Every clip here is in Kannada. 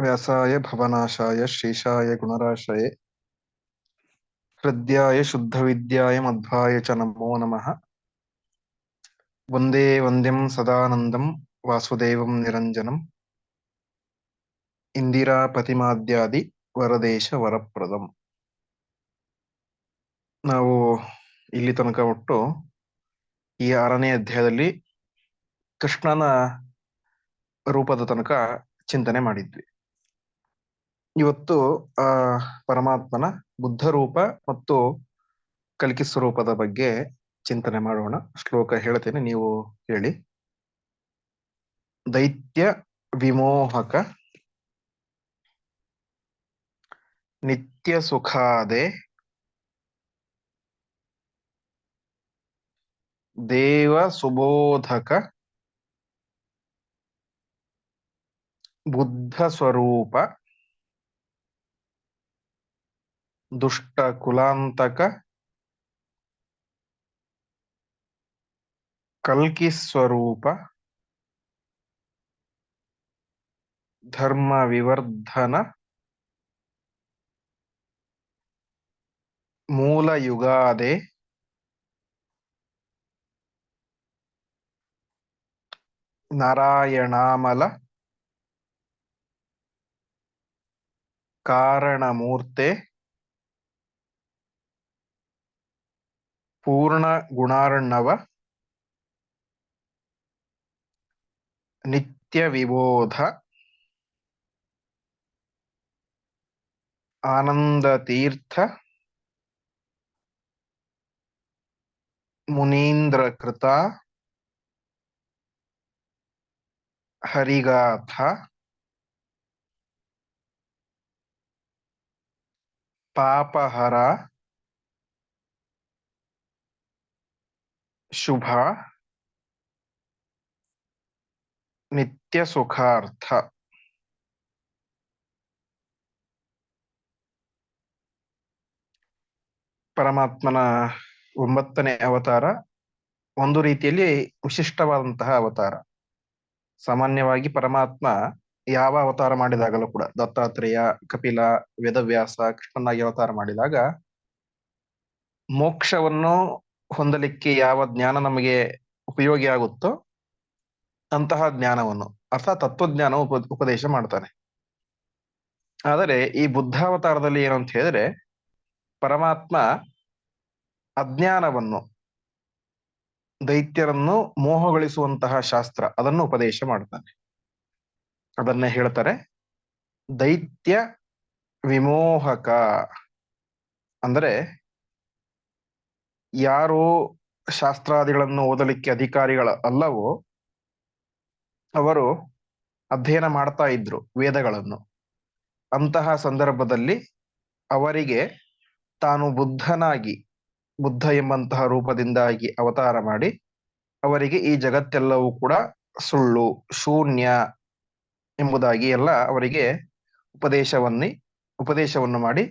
ವ್ಯಾಸಾಯ ಭವನಾಶಾಯ ಶ್ರೀಶಾಯ ಗುಣರಾಶಯೇ. ಹೃದ್ಯಾಯ ಶುದ್ಧವಿದ್ಯಾಯ ಮಧ್ವಾಯ ಚ ನಮೋ ನಮಃ. ವಂದೇ ವಂದ್ಯಂ ಸದಾನಂದಂ ವಾಸುದೇವಂ ನಿರಂಜನಂ. ಇಂದಿರಾಪತಿಮಾದ್ಯಾದಿ ವರದೇಶ ವರಪ್ರದಂ. ನಾವು ಇಲ್ಲಿ ತನಕ ಒಟ್ಟು ಈ ಆರನೇ ಅಧ್ಯಾಯದಲ್ಲಿ ಕೃಷ್ಣನ ರೂಪದ ತನಕ ಚಿಂತನೆ ಮಾಡಿದ್ವಿ. ಇವತ್ತು, ಆ, ಪರಮಾತ್ಮನ ಬುದ್ಧ ರೂಪ ಮತ್ತು ಕಲ್ಕಿ ಸ್ವರೂಪದ ಬಗ್ಗೆ ಚಿಂತನೆ ಮಾಡೋಣ. ಶ್ಲೋಕ ಹೇಳ್ತೇನೆ, ನೀವು ಹೇಳಿ. ದೈತ್ಯ ವಿಮೋಹಕ ನಿತ್ಯ ಸುಖಾದೆ ದೇವ ಸುಬೋಧಕ ಬುದ್ಧ ಸ್ವರೂಪ ದುಷ್ಟ ಕುಲಾಂತಕ ಕಲ್ಕಿ ಸ್ವರೂಪ ಧರ್ಮ ವಿವರ್ಧನ ಮೂಲ ಯುಗಾದೆ ನಾರಾಯಣಾಮಲ ಕಾರಣಮೂರ್ತೆ ಪೂರ್ಣ ಗುಣಾರ್ಣವ ನಿತ್ಯ ವಿಬೋಧ ಆನಂದ ತೀರ್ಥ ಮುನೀಂದ್ರ ಕೃತ ಹರಿಗಾಥ ಪಾಪಹರ ಶುಭ. ನಿತ್ಯ ಸುಖಾರ್ಥ. ಪರಮಾತ್ಮನ ಒಂಬತ್ತನೇ ಅವತಾರ. ಒಂದು ರೀತಿಯಲ್ಲಿ ವಿಶಿಷ್ಟವಾದಂತಹ ಅವತಾರ. ಸಾಮಾನ್ಯವಾಗಿ ಪರಮಾತ್ಮ ಯಾವ ಅವತಾರ ಮಾಡಿದಾಗಲೂ ಕೂಡ, ದತ್ತಾತ್ರೇಯ, ಕಪಿಲ, ವೇದವ್ಯಾಸ ಕೃಷ್ಣನಾಗಿ ಅವತಾರ ಮಾಡಿದಾಗ ಮೋಕ್ಷವನ್ನು ಹೊಂದಲಿಕ್ಕೆ ಯಾವ ಜ್ಞಾನ ನಮಗೆ ಉಪಯೋಗಿ ಆಗುತ್ತೋ ಅಂತಹ ಜ್ಞಾನವನ್ನು, ಅರ್ಥಾತ್ ತತ್ವಜ್ಞಾನ ಉಪ, ಉಪದೇಶ ಮಾಡ್ತಾನೆ. ಆದರೆ ಈ ಬುದ್ಧಾವತಾರದಲ್ಲಿ ಏನು ಅಂತ ಹೇಳಿದ್ರೆ ಪರಮಾತ್ಮ ಅಜ್ಞಾನವನ್ನು, ದೈತ್ಯರನ್ನು ಮೋಹಗೊಳಿಸುವಂತಹ ಶಾಸ್ತ್ರ, ಅದನ್ನು ಉಪದೇಶ ಮಾಡ್ತಾನೆ. ಅದನ್ನೇ ಹೇಳ್ತಾರೆ ದೈತ್ಯ ವಿಮೋಹಕ. ಅಂದರೆ ಯಾರು ಶಾಸ್ತ್ರಾದಿಗಳನ್ನು ಓದಲಿಕ್ಕೆ ಅಧಿಕಾರಿಗಳ ಅಲ್ಲವೋ ಅವರು ಅಧ್ಯಯನ ಮಾಡ್ತಾ ಇದ್ರು ವೇದಗಳನ್ನು. ಅಂತಹ ಸಂದರ್ಭದಲ್ಲಿ ಅವರಿಗೆ ತಾನು ಬುದ್ಧನಾಗಿ, ಬುದ್ಧ ಎಂಬಂತಹ ರೂಪದಿಂದಾಗಿ ಅವತಾರ ಮಾಡಿ ಅವರಿಗೆ ಈ ಜಗತ್ತೆಲ್ಲವೂ ಕೂಡ ಸುಳ್ಳು, ಶೂನ್ಯ ಎಂಬುದಾಗಿ ಎಲ್ಲ ಅವರಿಗೆ ಉಪದೇಶವನ್ನೇ, ಉಪದೇಶವನ್ನು ಮಾಡಿ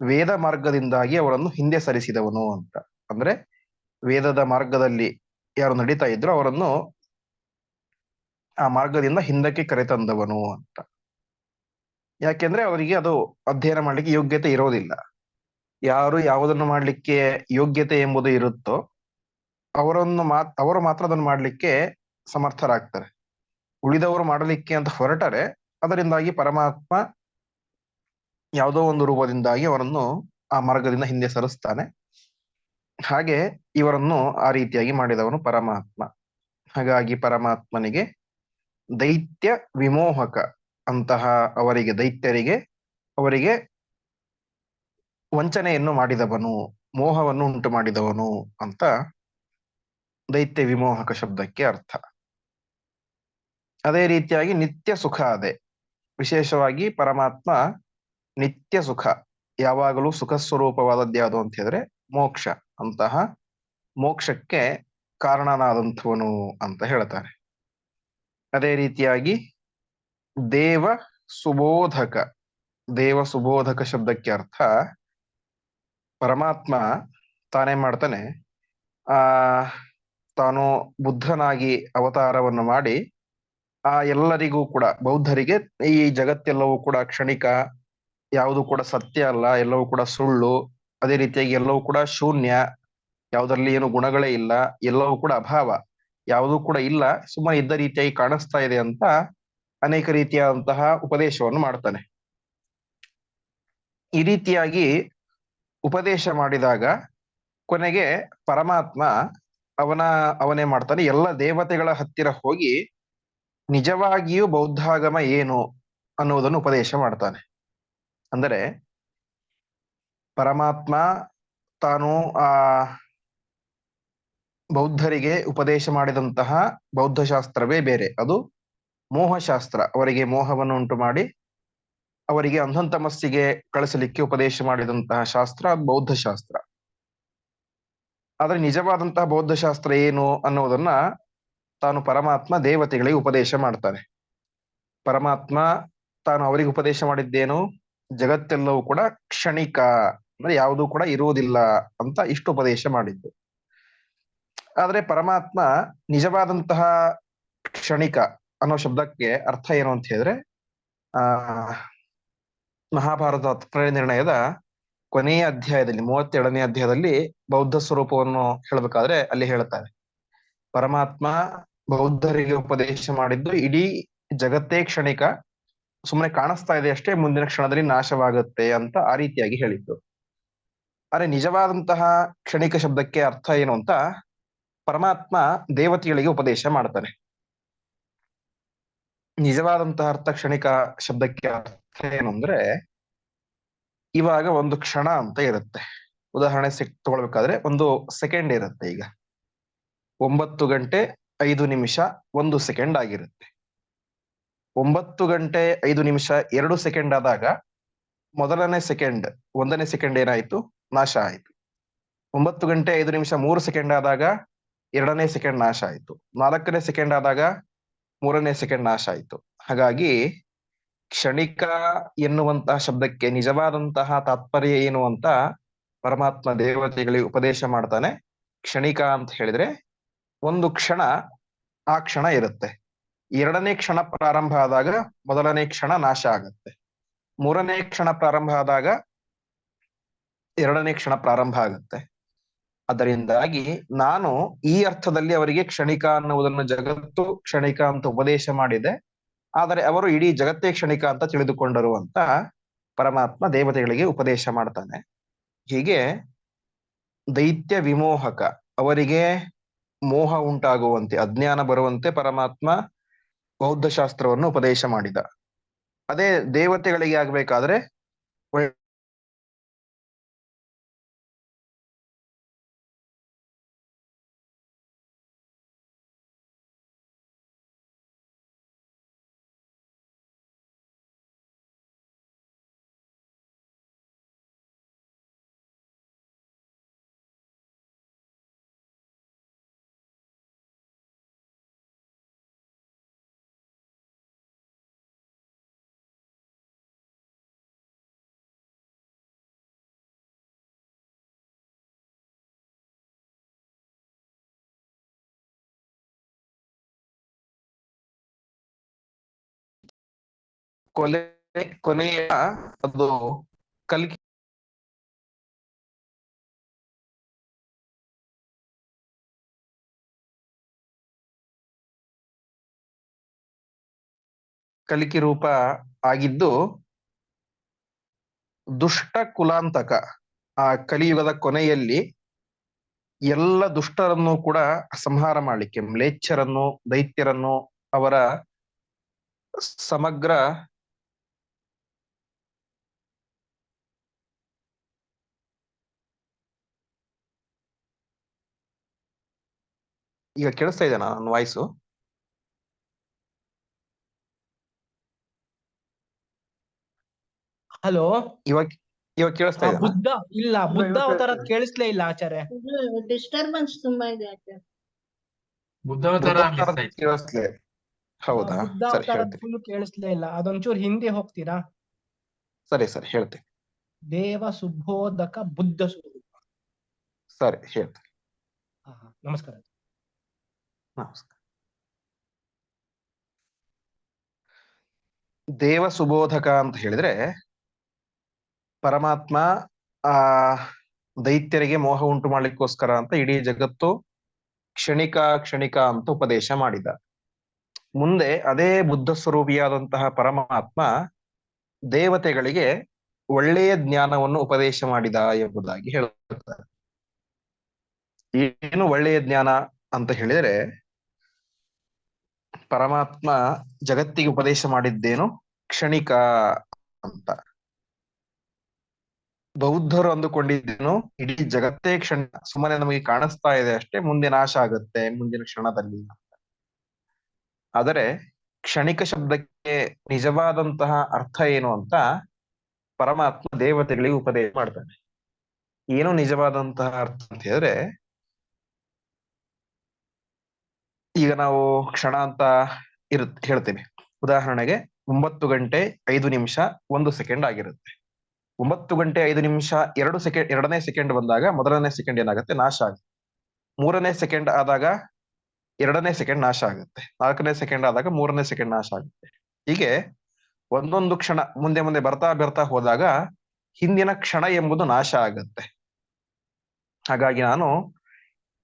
ವೇದ ಮಾರ್ಗದಿಂದಾಗಿ ಅವರನ್ನು ಹಿಂದೆ ಸರಿಸಿದವನು ಅಂತ. ಅಂದ್ರೆ ವೇದದ ಮಾರ್ಗದಲ್ಲಿ ಯಾರು ನಡೀತಾ ಇದ್ರು ಅವರನ್ನು ಆ ಮಾರ್ಗದಿಂದ ಹಿಂದಕ್ಕೆ ಕರೆತಂದವನು ಅಂತ. ಯಾಕೆಂದ್ರೆ ಅವರಿಗೆ ಅದು ಅಧ್ಯಯನ ಮಾಡ್ಲಿಕ್ಕೆ ಯೋಗ್ಯತೆ ಇರೋದಿಲ್ಲ. ಯಾರು ಯಾವುದನ್ನು ಮಾಡ್ಲಿಕ್ಕೆ ಯೋಗ್ಯತೆ ಎಂಬುದು ಇರುತ್ತೋ ಅವರನ್ನು ಮಾತ್ ಅವರು ಮಾತ್ರ ಅದನ್ನು ಮಾಡ್ಲಿಕ್ಕೆ ಸಮರ್ಥರಾಗ್ತಾರೆ. ಉಳಿದವರು ಮಾಡಲಿಕ್ಕೆ ಅಂತ ಹೊರಟರೆ ಅದರಿಂದಾಗಿ ಪರಮಾತ್ಮ ಯಾವುದೋ ಒಂದು ರೂಪದಿಂದಾಗಿ ಅವರನ್ನು ಆ ಮಾರ್ಗದಿಂದ ಹಿಂದೆ ಸರಿಸ್ತಾನೆ. ಹಾಗೆ ಇವರನ್ನು ಆ ರೀತಿಯಾಗಿ ಮಾಡಿದವನು ಪರಮಾತ್ಮ. ಹಾಗಾಗಿ ಪರಮಾತ್ಮನಿಗೆ ದೈತ್ಯ ವಿಮೋಹಕ ಅಂತಹ ಅವರಿಗೆ, ದೈತ್ಯರಿಗೆ, ಅವರಿಗೆ ವಂಚನೆಯನ್ನು ಮಾಡಿದವನು, ಮೋಹವನ್ನು ಉಂಟು ಮಾಡಿದವನು ಅಂತ ದೈತ್ಯ ವಿಮೋಹಕ ಶಬ್ದಕ್ಕೆ ಅರ್ಥ. ಅದೇ ರೀತಿಯಾಗಿ ನಿತ್ಯ ಸುಖ ಅದೇ. ವಿಶೇಷವಾಗಿ ಪರಮಾತ್ಮ ನಿತ್ಯ ಸುಖ, ಯಾವಾಗಲೂ ಸುಖ ಸ್ವರೂಪವಾದದ್ದು ಯಾವುದು ಅಂತ ಹೇಳಿದ್ರೆ ಮೋಕ್ಷ. ಅಂತಹ ಮೋಕ್ಷಕ್ಕೆ ಕಾರಣನಾದಂಥವನು ಅಂತ ಹೇಳ್ತಾರೆ. ಅದೇ ರೀತಿಯಾಗಿ ದೇವ ಸುಬೋಧಕ ದೇವ ಸುಬೋಧಕ ಶಬ್ದಕ್ಕೆ ಅರ್ಥ ಪರಮಾತ್ಮ ತಾನೇ ಮಾಡ್ತಾನೆ. ಆ, ತಾನು ಬುದ್ಧನಾಗಿ ಅವತಾರವನ್ನು ಮಾಡಿ ಆ ಎಲ್ಲರಿಗೂ ಕೂಡ, ಬೌದ್ಧರಿಗೆ ಈ ಜಗತ್ತೆಲ್ಲವೂ ಕೂಡ ಕ್ಷಣಿಕ, ಯಾವುದು ಕೂಡ ಸತ್ಯ ಅಲ್ಲ, ಎಲ್ಲವೂ ಕೂಡ ಸುಳ್ಳು ಅದೇ ರೀತಿಯಾಗಿ ಎಲ್ಲವೂ ಕೂಡ ಶೂನ್ಯ, ಯಾವುದರಲ್ಲಿ ಏನು ಗುಣಗಳೇ ಇಲ್ಲ, ಎಲ್ಲವೂ ಕೂಡ ಅಭಾವ, ಯಾವುದೂ ಕೂಡ ಇಲ್ಲ, ಸುಮ್ಮನೆ ಇದ್ದ ರೀತಿಯಾಗಿ ಕಾಣಿಸ್ತಾ ಇದೆ ಅಂತ ಅನೇಕ ರೀತಿಯಾದಂತಹ ಉಪದೇಶವನ್ನು ಮಾಡ್ತಾನೆ. ಈ ರೀತಿಯಾಗಿ ಉಪದೇಶ ಮಾಡಿದಾಗ ಕೊನೆಗೆ ಪರಮಾತ್ಮ ಅವನ, ಅವನೇ ಮಾಡ್ತಾನೆ. ಎಲ್ಲ ದೇವತೆಗಳ ಹತ್ತಿರ ಹೋಗಿ ನಿಜವಾಗಿಯೂ ಬೌದ್ಧಾಗಮ ಏನು ಅನ್ನುವುದನ್ನು ಉಪದೇಶ ಮಾಡ್ತಾನೆ. ಅಂದರೆ ಪರಮಾತ್ಮ ತಾನು, ಆ, ಬೌದ್ಧರಿಗೆ ಉಪದೇಶ ಮಾಡಿದಂತಹ ಬೌದ್ಧ ಶಾಸ್ತ್ರವೇ ಬೇರೆ. ಅದು ಮೋಹಶಾಸ್ತ್ರ. ಅವರಿಗೆ ಮೋಹವನ್ನು ಉಂಟು ಮಾಡಿ, ಅವರಿಗೆ ಅಂಧಂತಮಸ್ಸಿಗೆ ಕಳಿಸಲಿಕ್ಕೆ ಉಪದೇಶ ಮಾಡಿದಂತಹ ಶಾಸ್ತ್ರ ಬೌದ್ಧ ಶಾಸ್ತ್ರ ಆದ್ರೆ ನಿಜವಾದಂತಹ ಬೌದ್ಧ ಶಾಸ್ತ್ರ ಏನು ಅನ್ನೋದನ್ನ ತಾನು ಪರಮಾತ್ಮ ದೇವತೆಗಳಿಗೆ ಉಪದೇಶ ಮಾಡ್ತಾನೆ ಪರಮಾತ್ಮ ತಾನು ಅವರಿಗೆ ಉಪದೇಶ ಮಾಡಿದ್ದೇನು? ಜಗತ್ತೆಲ್ಲವೂ ಕೂಡ ಕ್ಷಣಿಕ ಅಂದ್ರೆ ಯಾವುದು ಕೂಡ ಇರುವುದಿಲ್ಲ ಅಂತ ಇಷ್ಟು ಉಪದೇಶ ಮಾಡಿದ್ದು. ಆದ್ರೆ ಪರಮಾತ್ಮ ನಿಜವಾದಂತಹ ಕ್ಷಣಿಕ ಅನ್ನೋ ಶಬ್ದಕ್ಕೆ ಅರ್ಥ ಏನು ಅಂತ ಹೇಳಿದ್ರೆ, ಆ, ಮಹಾಭಾರತ ನಿರ್ಣಯದ ಕೊನೆಯ ಅಧ್ಯಾಯದಲ್ಲಿ, ಮೂವತ್ತೆರಡನೇ ಅಧ್ಯಾಯದಲ್ಲಿ ಬೌದ್ಧ ಸ್ವರೂಪವನ್ನು ಹೇಳಬೇಕಾದ್ರೆ ಅಲ್ಲಿ ಹೇಳ್ತಾರೆ ಪರಮಾತ್ಮ ಬೌದ್ಧರಿಗೆ ಉಪದೇಶ ಮಾಡಿದ್ದು ಇಡೀ ಜಗತ್ತೇ ಕ್ಷಣಿಕ ಸುಮ್ಮನೆ ಕಾಣಿಸ್ತಾ ಇದೆ ಅಷ್ಟೇ, ಮುಂದಿನ ಕ್ಷಣದಲ್ಲಿ ನಾಶವಾಗುತ್ತೆ ಅಂತ ಆ ರೀತಿಯಾಗಿ ಹೇಳಿದ್ದು. ಆದ್ರೆ ನಿಜವಾದಂತಹ ಕ್ಷಣಿಕ ಶಬ್ದಕ್ಕೆ ಅರ್ಥ ಏನು ಅಂತ ಪರಮಾತ್ಮ ದೇವತೆಗಳಿಗೆ ಉಪದೇಶ ಮಾಡ್ತಾನೆ. ನಿಜವಾದಂತಹ ಅರ್ಥ ಕ್ಷಣಿಕ ಶಬ್ದಕ್ಕೆ ಅರ್ಥ ಏನು ಅಂದ್ರೆ ಇವಾಗ ಒಂದು ಕ್ಷಣ ಅಂತ ಇರುತ್ತೆ. ಉದಾಹರಣೆ ಸಿಕ್ ತಗೊಳ್ಬೇಕಾದ್ರೆ ಒಂದು ಸೆಕೆಂಡ್ ಇರುತ್ತೆ ಈಗ. ಒಂಬತ್ತು ಗಂಟೆ ಐದು ನಿಮಿಷ ಒಂದು ಸೆಕೆಂಡ್ ಆಗಿರುತ್ತೆ. ಒಂಬತ್ತು ಗಂಟೆ ಐದು ನಿಮಿಷ ಎರಡು ಸೆಕೆಂಡ್ ಆದಾಗ ಮೊದಲನೇ ಸೆಕೆಂಡ್, ಒಂದನೇ ಸೆಕೆಂಡ್ ಏನಾಯ್ತು? ನಾಶ ಆಯಿತು. ಒಂಬತ್ತು ಗಂಟೆ ಐದು ನಿಮಿಷ ಮೂರು ಸೆಕೆಂಡ್ ಆದಾಗ ಎರಡನೇ ಸೆಕೆಂಡ್ ನಾಶ ಆಯ್ತು. ನಾಲ್ಕನೇ ಸೆಕೆಂಡ್ ಆದಾಗ ಮೂರನೇ ಸೆಕೆಂಡ್ ನಾಶ ಆಯ್ತು. ಹಾಗಾಗಿ ಕ್ಷಣಿಕ ಎನ್ನುವಂತಹ ಶಬ್ದಕ್ಕೆ ನಿಜವಾದಂತಹ ತಾತ್ಪರ್ಯ ಏನು ಅಂತ ಪರಮಾತ್ಮ ದೇವತೆಗಳಿಗೆ ಉಪದೇಶ ಮಾಡ್ತಾನೆ. ಕ್ಷಣಿಕ ಅಂತ ಹೇಳಿದ್ರೆ ಒಂದು ಕ್ಷಣ ಆ ಕ್ಷಣ ಇರುತ್ತೆ. ಎರಡನೇ ಕ್ಷಣ ಪ್ರಾರಂಭ ಆದಾಗ ಮೊದಲನೇ ಕ್ಷಣ ನಾಶ ಆಗುತ್ತೆ. ಮೂರನೇ ಕ್ಷಣ ಪ್ರಾರಂಭ ಆದಾಗ ಎರಡನೇ ಕ್ಷಣ ಪ್ರಾರಂಭ ಆಗುತ್ತೆ. ಅದರಿಂದಾಗಿ ನಾನು ಈ ಅರ್ಥದಲ್ಲಿ ಅವರಿಗೆ ಕ್ಷಣಿಕ ಅನ್ನುವುದನ್ನು ಜಗತ್ತು ಕ್ಷಣಿಕ ಅಂತ ಉಪದೇಶ ಮಾಡಿದೆ. ಆದರೆ ಅವರು ಇಡೀ ಜಗತ್ತೇ ಕ್ಷಣಿಕ ಅಂತ ತಿಳಿದುಕೊಂಡರು ಅಂತ ಪರಮಾತ್ಮ ದೇವತೆಗಳಿಗೆ ಉಪದೇಶ ಮಾಡ್ತಾನೆ. ಹೀಗೆ ದೈತ್ಯ ವಿಮೋಹಕ ಅವರಿಗೆ ಮೋಹ ಉಂಟಾಗುವಂತೆ, ಅಜ್ಞಾನ ಬರುವಂತೆ ಪರಮಾತ್ಮ ಬೌದ್ಧ ಶಾಸ್ತ್ರವನ್ನು ಉಪದೇಶ ಮಾಡಿದ. ಅದೇ ದೇವತೆಗಳಿಗೆ ಆಗ್ಬೇಕಾದ್ರೆ ಕೊಲೆ, ಕೊನೆಯ ಅದು ಕಲ್ಕಿ ಕಲಿಕೆ ರೂಪ ಆಗಿದ್ದು ದುಷ್ಟ ಕುಲಾಂತಕ ಆ ಕಲಿಯುಗದ ಕೊನೆಯಲ್ಲಿ ಎಲ್ಲ ದುಷ್ಟರನ್ನು ಕೂಡ ಸಂಹಾರ ಮಾಡಲಿಕ್ಕೆ, ಮ್ಲೇಚ್ಛರನ್ನು, ದೈತ್ಯರನ್ನು ಅವರ ಸಮಗ್ರ ಈಗ ಕೇಳಿಸ್ತಾ ಇದೆನಾ ನನ್ನ ವಾಯ್ಸು ಹಲೋ ಇವಾಗ ಇವಾಗ ಕೇಳಿಸ್ತಾ ಇದೆ ಬುದ್ಧ ಇಲ್ಲ ಬುದ್ಧ ಅವತಾರ ಕೇಳಿಸ್ಲೇ ಇಲ್ಲ ಆಚಾರ್ಯ. ಡಿಸ್ಟರ್ಬೆನ್ಸ್ ತುಂಬಾ ಇದೆ ಬುದ್ಧ ಬುದ್ಧಾವತಾರ ಮಿಸ್ ಕೇಳಿಸ್ಲೇ ಹೌದಾ? ಬುದ್ಧ ಸರಿ ಅವತಾರದ್ ಹೇಳ್ತೀನಿ. ಫುಲ್ ಕೇಳಿಸ್ಲೇ ಇಲ್ಲ. ಅದೊಂಚೂರು ಹಿಂದೆ ಹೋಗ್ತೀರಾ? ಸರಿ ಸರಿ ಹೇಳ್ತೀನಿ. ದೇವ ಸುಬೋಧಕ ಬುದ್ಧ ಸ್ವರೂಪ. ಸರಿ ಹೇಳ್ತೀನಿ. ಹಾ, ಹಾ. ನಮಸ್ಕಾರ. ನಮಸ್ಕಾರ ದೇವ ಸುಬೋಧಕ ಅಂತ ಹೇಳಿದ್ರೆ ಪರಮಾತ್ಮ, ಆ, ದೈತ್ಯರಿಗೆ ಮೋಹ ಉಂಟು ಮಾಡ್ಲಿಕ್ಕೋಸ್ಕರ ಅಂತ ಇಡೀ ಜಗತ್ತು ಕ್ಷಣಿಕ ಕ್ಷಣಿಕ ಅಂತ ಉಪದೇಶ ಮಾಡಿದ. ಮುಂದೆ ಅದೇ ಬುದ್ಧ ಸ್ವರೂಪಿಯಾದಂತಹ ಪರಮಾತ್ಮ ದೇವತೆಗಳಿಗೆ ಒಳ್ಳೆಯ ಜ್ಞಾನವನ್ನು ಉಪದೇಶ ಮಾಡಿದ ಎಂಬುದಾಗಿ ಹೇಳುತ್ತಾರೆ. ಏನು ಒಳ್ಳೆಯ ಜ್ಞಾನ ಅಂತ ಹೇಳಿದರೆ ಪರಮಾತ್ಮ ಜಗತ್ತಿಗೆ ಉಪದೇಶ ಮಾಡಿದ್ದೇನು? ಕ್ಷಣಿಕ ಅಂತ. ಬೌದ್ಧರು ಅಂದುಕೊಂಡಿದ್ದೇನು, ಇಡೀ ಜಗತ್ತೇ ಕ್ಷಣ, ಸುಮ್ಮನೆ ನಮಗೆ ಕಾಣಿಸ್ತಾ ಇದೆ ಅಷ್ಟೇ, ಮುಂದೆ ನಾಶ ಆಗುತ್ತೆ, ಮುಂದಿನ ಕ್ಷಣದಲ್ಲಿ ಆದರೆ ಕ್ಷಣಿಕ ಶಬ್ದಕ್ಕೆ ನಿಜವಾದಂತಹ ಅರ್ಥ ಏನು ಅಂತ ಪರಮಾತ್ಮ ದೇವತೆಗಳಿಗೆ ಉಪದೇಶ ಮಾಡ್ತಾನೆ. ಏನು ನಿಜವಾದಂತಹ ಅರ್ಥ ಅಂತ ಹೇಳಿದ್ರೆ ಈಗ ನಾವು ಕ್ಷಣ ಅಂತ ಇರುತ್, ಹೇಳ್ತೇವೆ. ಉದಾಹರಣೆಗೆ ಒಂಬತ್ತು ಗಂಟೆ ಐದು ನಿಮಿಷ ಒಂದು ಸೆಕೆಂಡ್ ಆಗಿರುತ್ತೆ. ಒಂಬತ್ತು ಗಂಟೆ ಐದು ನಿಮಿಷ ಎರಡು ಸೆಕೆಂಡ್ ಎರಡನೇ ಸೆಕೆಂಡ್ ಬಂದಾಗ ಮೊದಲನೇ ಸೆಕೆಂಡ್ ಏನಾಗುತ್ತೆ? ನಾಶ ಆಗುತ್ತೆ. ಮೂರನೇ ಸೆಕೆಂಡ್ ಆದಾಗ ಎರಡನೇ ಸೆಕೆಂಡ್ ನಾಶ ಆಗುತ್ತೆ. ನಾಲ್ಕನೇ ಸೆಕೆಂಡ್ ಆದಾಗ ಮೂರನೇ ಸೆಕೆಂಡ್ ನಾಶ ಆಗುತ್ತೆ. ಹೀಗೆ ಒಂದೊಂದು ಕ್ಷಣ ಮುಂದೆ ಮುಂದೆ ಬರ್ತಾ ಬರ್ತಾ ಹೋದಾಗ ಹಿಂದಿನ ಕ್ಷಣ ಎಂಬುದು ನಾಶ ಆಗುತ್ತೆ. ಹಾಗಾಗಿ ನಾನು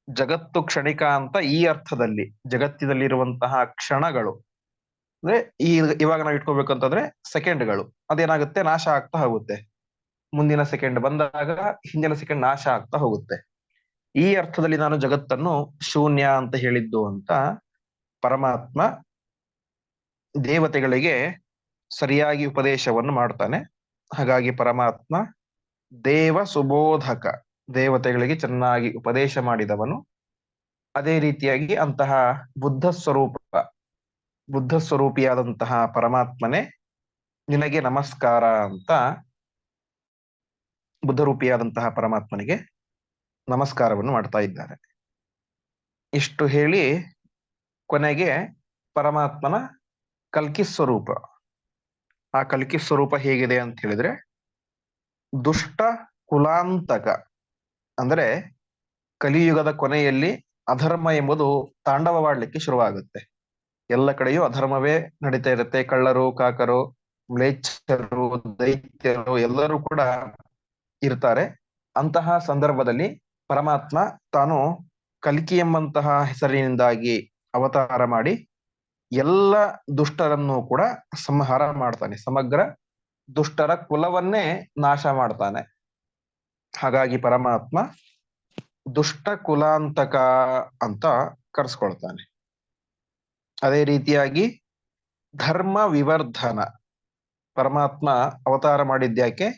ಜಗತ್ತು ಕ್ಷಣಿಕ ಅಂತ ಈ ಅರ್ಥದಲ್ಲಿ ಜಗತ್ತಿನಲ್ಲಿರುವಂತಹ ಕ್ಷಣಗಳು. ಅಂದ್ರೆ ಈ ಇವಾಗ ನಾವು ಇಟ್ಕೋಬೇಕಂತಂದ್ರೆ ಸೆಕೆಂಡ್ಗಳು. ಅದೇನಾಗುತ್ತೆ? ನಾಶ ಆಗ್ತಾ ಹೋಗುತ್ತೆ. ಮುಂದಿನ ಸೆಕೆಂಡ್ ಬಂದಾಗ ಹಿಂದಿನ ಸೆಕೆಂಡ್ ನಾಶ ಆಗ್ತಾ ಹೋಗುತ್ತೆ. ಈ ಅರ್ಥದಲ್ಲಿ ನಾನು ಜಗತ್ತನ್ನು ಶೂನ್ಯ ಅಂತ ಹೇಳಿದ್ದು ಅಂತ ಪರಮಾತ್ಮ ದೇವತೆಗಳಿಗೆ ಸರಿಯಾಗಿ ಉಪದೇಶವನ್ನು ಮಾಡ್ತಾನೆ. ಹಾಗಾಗಿ ಪರಮಾತ್ಮ ದೇವ ಸುಬೋಧಕ. ದೇವತೆಗಳಿಗೆ ಚೆನ್ನಾಗಿ ಉಪದೇಶ ಮಾಡಿದವನು. ಅದೇ ರೀತಿಯಾಗಿ ಅಂತಹ ಬುದ್ಧ ಸ್ವರೂಪ, ಬುದ್ಧ ಸ್ವರೂಪಿಯಾದಂತಹ ಪರಮಾತ್ಮನೇ ನಿನಗೆ ನಮಸ್ಕಾರ ಅಂತ ಬುದ್ಧರೂಪಿಯಾದಂತಹ ಪರಮಾತ್ಮನಿಗೆ ನಮಸ್ಕಾರವನ್ನು ಮಾಡ್ತಾ ಇದ್ದಾರೆ. ಇಷ್ಟು ಹೇಳಿ ಕೊನೆಗೆ ಪರಮಾತ್ಮನ ಕಲ್ಕಿ ಸ್ವರೂಪ. ಆ ಕಲ್ಕಿ ಸ್ವರೂಪ ಹೇಗಿದೆ ಅಂತ ಹೇಳಿದ್ರೆ ದುಷ್ಟ ಕುಲಾಂತಕ ಅಂದ್ರೆ ಕಲಿಯುಗದ ಕೊನೆಯಲ್ಲಿ ಅಧರ್ಮ ಎಂಬುದು ತಾಂಡವವಾಡ್ಲಿಕ್ಕೆ ಶುರುವಾಗುತ್ತೆ. ಎಲ್ಲ ಕಡೆಯೂ ಅಧರ್ಮವೇ ನಡೀತಾ ಇರುತ್ತೆ. ಕಳ್ಳರು, ಕಾಕರು, ಮ್ಲೇಚ್ಛರು, ದೈತ್ಯರು ಎಲ್ಲರೂ ಕೂಡ ಇರ್ತಾರೆ. ಅಂತಹ ಸಂದರ್ಭದಲ್ಲಿ ಪರಮಾತ್ಮ ತಾನು ಕಲ್ಕಿ ಎಂಬಂತಹ ಹೆಸರಿನಿಂದಾಗಿ ಅವತಾರ ಮಾಡಿ ಎಲ್ಲ ದುಷ್ಟರನ್ನು ಕೂಡ ಸಂಹಾರ ಮಾಡ್ತಾನೆ. ಸಮಗ್ರ ದುಷ್ಟರ ಕುಲವನ್ನೇ ನಾಶ ಮಾಡ್ತಾನೆ. ಹಾಗಾಗಿ ಪರಮಾತ್ಮ ದುಷ್ಟ ಕುಲಾಂತಕ ಅಂತ ಕರೆಸ್ಕೊಳ್ತಾನೆ. ಅದೇ ರೀತಿಯಾಗಿ ಧರ್ಮ ವಿವರ್ಧನ. ಪರಮಾತ್ಮ ಅವತಾರ ಮಾಡಿದ್ಯಾಕೆ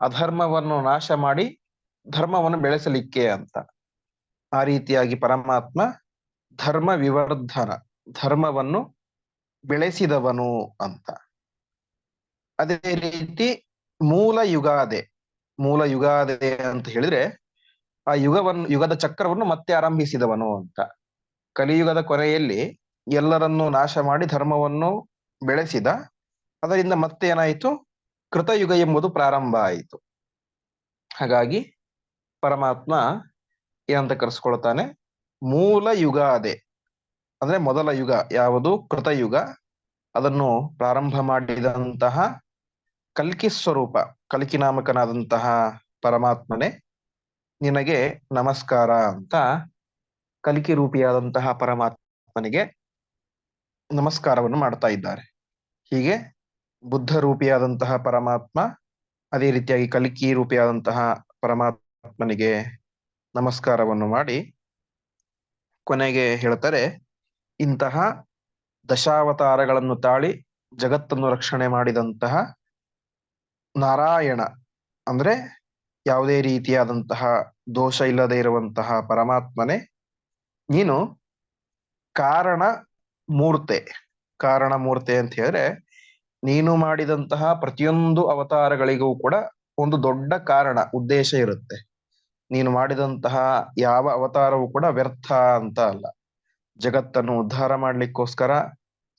ಅಧರ್ಮವನ್ನು ನಾಶ ಮಾಡಿ ಧರ್ಮವನ್ನು ಬೆಳೆಸಲಿಕ್ಕೆ ಅಂತ. ಆ ರೀತಿಯಾಗಿ ಪರಮಾತ್ಮ ಧರ್ಮ ವಿವರ್ಧನ, ಧರ್ಮವನ್ನು ಬೆಳೆಸಿದವನು ಅಂತ. ಅದೇ ರೀತಿ ಮೂಲ ಯುಗಾದೆ. ಮೂಲ ಯುಗಾದೆ ಅಂತ ಹೇಳಿದ್ರೆ, ಆ ಯುಗವನ್ನು ಯುಗದ ಚಕ್ರವನ್ನು ಮತ್ತೆ ಆರಂಭಿಸಿದವನು ಅಂತ. ಕಲಿಯುಗದ ಕೊನೆಯಲ್ಲಿ ಎಲ್ಲರನ್ನು ನಾಶ ಮಾಡಿ ಧರ್ಮವನ್ನು ಬೆಳೆಸಿದ, ಅದರಿಂದ ಮತ್ತೆ ಏನಾಯಿತು? ಕೃತಯುಗ ಎಂಬುದು ಪ್ರಾರಂಭ ಆಯಿತು. ಹಾಗಾಗಿ ಪರಮಾತ್ಮ ಏನಂತ ಕರೆಸ್ಕೊಳ್ತಾನೆ? ಮೂಲ ಯುಗಾದೆ. ಅಂದ್ರೆ ಮೊದಲ ಯುಗ ಯಾವುದು? ಕೃತಯುಗ. ಅದನ್ನು ಪ್ರಾರಂಭ ಮಾಡಿದಂತಹ ಕಲ್ಕಿ ಸ್ವರೂಪ. ಕಲ್ಕಿ ನಾಮಕನಾದಂತಹ ಪರಮಾತ್ಮನೇ ನಿನಗೆ ನಮಸ್ಕಾರ ಅಂತ ಕಲಿಕೆ ರೂಪಿಯಾದಂತಹ ಪರಮಾತ್ಮನಿಗೆ ನಮಸ್ಕಾರವನ್ನು ಮಾಡ್ತಾ ಇದ್ದಾರೆ. ಹೀಗೆ ಬುದ್ಧ ರೂಪಿಯಾದಂತಹ ಪರಮಾತ್ಮ ಅದೇ ರೀತಿಯಾಗಿ ಕಲಿಕಿ ರೂಪಿಯಾದಂತಹ ಪರಮಾತ್ಮನಿಗೆ ನಮಸ್ಕಾರವನ್ನು ಮಾಡಿ ಕೊನೆಗೆ ಹೇಳ್ತಾರೆ, ಇಂತಹ ದಶಾವತಾರಗಳನ್ನು ತಾಳಿ ಜಗತ್ತನ್ನು ರಕ್ಷಣೆ ಮಾಡಿದಂತಹ ನಾರಾಯಣ ಅಂದ್ರೆ ಯಾವುದೇ ರೀತಿಯಾದಂತಹ ದೋಷ ಇಲ್ಲದೆ ಇರುವಂತಹ ಪರಮಾತ್ಮನೇ. ನೀನು ಕಾರಣ ಮೂರ್ತೆ ಕಾರಣ ಮೂರ್ತೆ ಅಂತ ಹೇಳಿದ್ರೆ ನೀನು ಮಾಡಿದಂತಹ ಪ್ರತಿಯೊಂದು ಅವತಾರಗಳಿಗೂ ಕೂಡ ಒಂದು ದೊಡ್ಡ ಕಾರಣ, ಉದ್ದೇಶ ಇರುತ್ತೆ. ನೀನು ಮಾಡಿದಂತಹ ಯಾವ ಅವತಾರವೂ ಕೂಡ ವ್ಯರ್ಥ ಅಂತ ಅಲ್ಲ. ಜಗತ್ತನ್ನು ಉದ್ಧಾರ ಮಾಡ್ಲಿಕ್ಕೋಸ್ಕರ,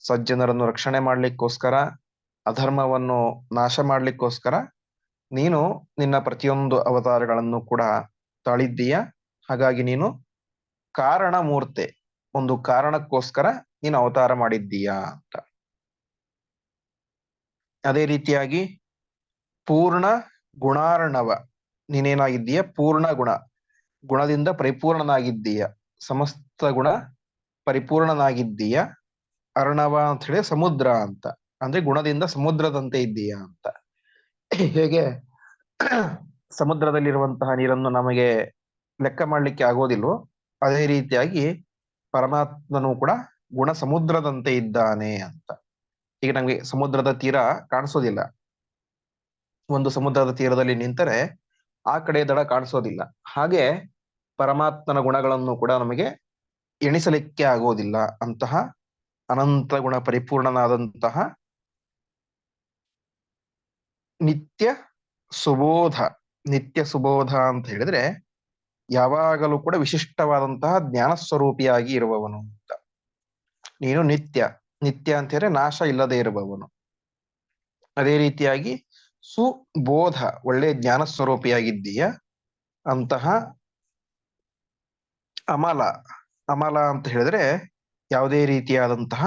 ಸಜ್ಜನರನ್ನು ರಕ್ಷಣೆ ಮಾಡ್ಲಿಕ್ಕೋಸ್ಕರ ಅಧರ್ಮವನ್ನು ನಾಶ ಮಾಡ್ಲಿಕ್ಕೋಸ್ಕರ ನೀನು ನಿನ್ನ ಪ್ರತಿಯೊಂದು ಅವತಾರಗಳನ್ನು ಕೂಡ ತಾಳಿದ್ದೀಯ. ಹಾಗಾಗಿ ನೀನು ಕಾರಣ ಮೂರ್ತೆ ಒಂದು ಕಾರಣಕ್ಕೋಸ್ಕರ ನೀನು ಅವತಾರ ಮಾಡಿದ್ದೀಯಾ ಅಂತ. ಅದೇ ರೀತಿಯಾಗಿ ಪೂರ್ಣ ಗುಣಾರ್ಣವ. ನೀನೇನಾಗಿದ್ದೀಯ? ಪೂರ್ಣ ಗುಣ. ಗುಣದಿಂದ ಪರಿಪೂರ್ಣನಾಗಿದ್ದೀಯ. ಸಮಸ್ತ ಗುಣ ಪರಿಪೂರ್ಣನಾಗಿದ್ದೀಯ. ಅರ್ಣವ ಅಂತ ಹೇಳಿ ಸಮುದ್ರ ಅಂತ. ಅಂದ್ರೆ ಗುಣದಿಂದ ಸಮುದ್ರದಂತೆ ಇದ್ದೀಯಾ ಅಂತ. ಹೇಗೆ? ಸಮುದ್ರದಲ್ಲಿರುವಂತಹ ನೀರನ್ನು ನಮಗೆ ಲೆಕ್ಕ ಮಾಡ್ಲಿಕ್ಕೆ ಆಗೋದಿಲ್ವೋ, ಅದೇ ರೀತಿಯಾಗಿ ಪರಮಾತ್ಮನು ಕೂಡ ಗುಣ ಸಮುದ್ರದಂತೆ ಇದ್ದಾನೆ ಅಂತ. ಈಗ ನಮ್ಗೆ ಸಮುದ್ರದ ತೀರ ಕಾಣಿಸೋದಿಲ್ಲ. ಒಂದು ಸಮುದ್ರದ ತೀರದಲ್ಲಿ ನಿಂತರೆ ಆ ಕಡೆ ದಡ ಕಾಣಿಸೋದಿಲ್ಲ. ಹಾಗೆ ಪರಮಾತ್ಮನ ಗುಣಗಳನ್ನು ಕೂಡ ನಮಗೆ ಎಣಿಸಲಿಕ್ಕೆ ಆಗೋದಿಲ್ಲ ಅಂತಹ ಅನಂತ ಗುಣ ಪರಿಪೂರ್ಣನಾದಂತಹ ನಿತ್ಯ ಸುಬೋಧ ನಿತ್ಯ ಸುಬೋಧ ಅಂತ ಹೇಳಿದ್ರೆ ಯಾವಾಗಲೂ ಕೂಡ ವಿಶಿಷ್ಟವಾದಂತಹ ಜ್ಞಾನ ಸ್ವರೂಪಿಯಾಗಿ ಇರುವವನು ಅಂತ. ನೀನು ನಿತ್ಯ ನಿತ್ಯ ಅಂತ ಹೇಳಿದ್ರೆ ನಾಶ ಇಲ್ಲದೆ ಇರುವವನು. ಅದೇ ರೀತಿಯಾಗಿ ಸುಬೋಧ, ಒಳ್ಳೆ ಜ್ಞಾನ ಸ್ವರೂಪಿಯಾಗಿದ್ದೀಯ ಅಂತಹ ಅಮಲ ಅಮಲ ಅಂತ ಹೇಳಿದ್ರೆ ಯಾವುದೇ ರೀತಿಯಾದಂತಹ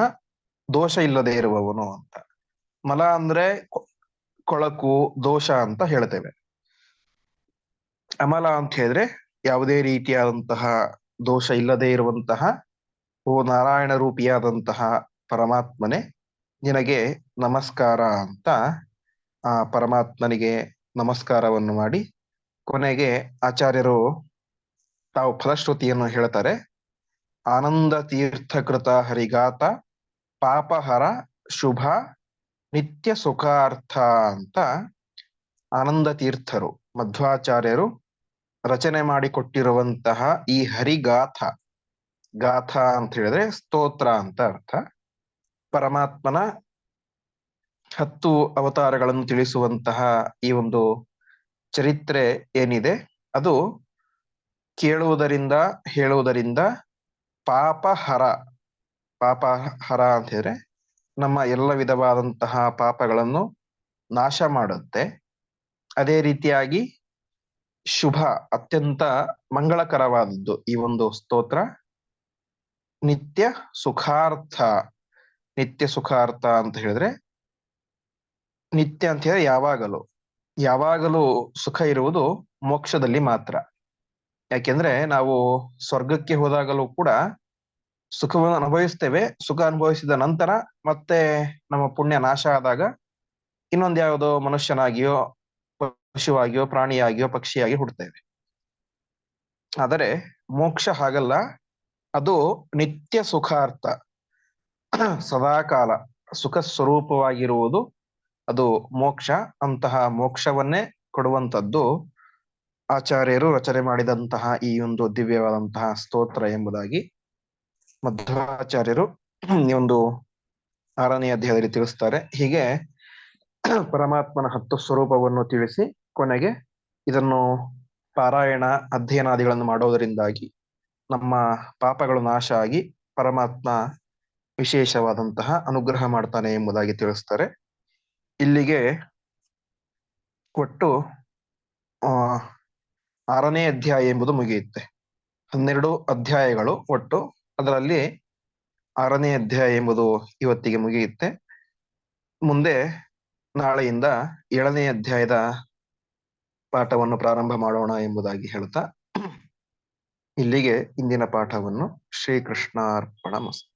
ದೋಷ ಇಲ್ಲದೆ ಇರುವವನು ಅಂತ. ಮಲ ಅಂದ್ರೆ ಕೊಳಕು, ದೋಷ ಅಂತ ಹೇಳ್ತೇವೆ. ಅಮಲ ಅಂತ ಹೇಳಿದ್ರೆ ಯಾವುದೇ ರೀತಿಯಾದಂತಹ ದೋಷ ಇಲ್ಲದೆ ಇರುವಂತಹ ಓ ನಾರಾಯಣ ರೂಪಿಯಾದಂತಹ ಪರಮಾತ್ಮನೆ ನಿನಗೆ ನಮಸ್ಕಾರ ಅಂತ ಆ ಪರಮಾತ್ಮನಿಗೆ ನಮಸ್ಕಾರವನ್ನು ಮಾಡಿ ಕೊನೆಗೆ ಆಚಾರ್ಯರು ತಾವು ಫಲಶ್ರುತಿಯನ್ನು ಹೇಳ್ತಾರೆ, ಆನಂದ ತೀರ್ಥಕೃತ ಹರಿಗಾತ, ಪಾಪಹರ ಶುಭ ನಿತ್ಯ ಸುಖಾರ್ಥ ಅಂತ ಆನಂದ ತೀರ್ಥರು ಮಧ್ವಾಚಾರ್ಯರು ರಚನೆ ಮಾಡಿಕೊಟ್ಟಿರುವಂತಹ ಈ ಹರಿಗಾಥ, ಗಾಥ ಅಂತ ಹೇಳಿದ್ರೆ ಸ್ತೋತ್ರ ಅಂತ ಅರ್ಥ. ಪರಮಾತ್ಮನ ಹತ್ತು ಅವತಾರಗಳನ್ನು ತಿಳಿಸುವಂತಹ ಈ ಒಂದು ಚರಿತ್ರೆ ಏನಿದೆ, ಅದು ಕೇಳುವುದರಿಂದ, ಹೇಳುವುದರಿಂದ ಪಾಪಹರ ಪಾಪಹರ ಅಂತ ಹೇಳಿದ್ರೆ ನಮ್ಮ ಎಲ್ಲ ವಿಧವಾದಂತಹ ಪಾಪಗಳನ್ನು ನಾಶ ಮಾಡುತ್ತೆ. ಅದೇ ರೀತಿಯಾಗಿ ಶುಭ ಅತ್ಯಂತ ಮಂಗಳಕರವಾದದ್ದು ಈ ಒಂದು ಸ್ತೋತ್ರ. ನಿತ್ಯ ಸುಖಾರ್ಥ ನಿತ್ಯ ಸುಖಾರ್ಥ ಅಂತ ಹೇಳಿದ್ರೆ ನಿತ್ಯ ಅಂತ ಹೇಳಿದ್ರೆ ಯಾವಾಗಲೂ ಯಾವಾಗಲೂ ಸುಖ ಇರುವುದು ಮೋಕ್ಷದಲ್ಲಿ ಮಾತ್ರ. ಯಾಕೆಂದ್ರೆ ನಾವು ಸ್ವರ್ಗಕ್ಕೆ ಹೋದಾಗಲೂ ಕೂಡ ಸುಖವನ್ನು ಅನುಭವಿಸ್ತೇವೆ. ಸುಖ ಅನುಭವಿಸಿದ ನಂತರ ಮತ್ತೆ ನಮ್ಮ ಪುಣ್ಯ ನಾಶ ಆದಾಗ ಇನ್ನೊಂದ್ ಯಾವುದೋ ಮನುಷ್ಯನಾಗಿಯೋ, ಪಶುವಾಗಿಯೋ, ಪ್ರಾಣಿಯಾಗಿಯೋ, ಪಕ್ಷಿಯಾಗಿ ಹುಡ್ತೇವೆ ಆದರೆ ಮೋಕ್ಷ ಹಾಗಲ್ಲ. ಅದು ನಿತ್ಯ ಸುಖಾರ್ಥ. ಸದಾಕಾಲ ಸುಖ ಸ್ವರೂಪವಾಗಿರುವುದು ಅದು ಮೋಕ್ಷ. ಅಂತಹ ಮೋಕ್ಷವನ್ನೇ ಕೊಡುವಂತದ್ದು ಆಚಾರ್ಯರು ರಚನೆ ಮಾಡಿದಂತಹ ಈ ಒಂದು ದಿವ್ಯವಾದಂತಹ ಸ್ತೋತ್ರ ಎಂಬುದಾಗಿ ಮಧ್ವಾಚಾರ್ಯರು ಒಂದು ಆರನೇ ಅಧ್ಯಾಯದಲ್ಲಿ ತಿಳಿಸ್ತಾರೆ. ಹೀಗೆ ಪರಮಾತ್ಮನ ಹತ್ತು ಸ್ವರೂಪವನ್ನು ತಿಳಿಸಿ ಕೊನೆಗೆ ಇದನ್ನು ಪಾರಾಯಣ ಅಧ್ಯಯನಾದಿಗಳನ್ನು ಮಾಡೋದರಿಂದಾಗಿ ನಮ್ಮ ಪಾಪಗಳು ನಾಶ ಆಗಿ ಪರಮಾತ್ಮ ವಿಶೇಷವಾದಂತಹ ಅನುಗ್ರಹ ಮಾಡ್ತಾನೆ ಎಂಬುದಾಗಿ ತಿಳಿಸ್ತಾರೆ. ಇಲ್ಲಿಗೆ ಒಟ್ಟು ಆರನೇ ಅಧ್ಯಾಯ ಎಂಬುದು ಮುಗಿಯುತ್ತೆ. ಹನ್ನೆರಡು ಅಧ್ಯಾಯಗಳು ಒಟ್ಟು ಅದರಲ್ಲಿ ಆರನೇ ಅಧ್ಯಾಯ ಎಂಬುದು ಇವತ್ತಿಗೆ ಮುಗಿಯುತ್ತೆ. ಮುಂದೆ ನಾಳೆಯಿಂದ ಏಳನೇ ಅಧ್ಯಾಯದ ಪಾಠವನ್ನು ಪ್ರಾರಂಭ ಮಾಡೋಣ ಎಂಬುದಾಗಿ ಹೇಳ್ತಾ ಇಲ್ಲಿಗೆ ಇಂದಿನ ಪಾಠವನ್ನು ಶ್ರೀಕೃಷ್ಣಾರ್ಪಣ ಮಸ್ತು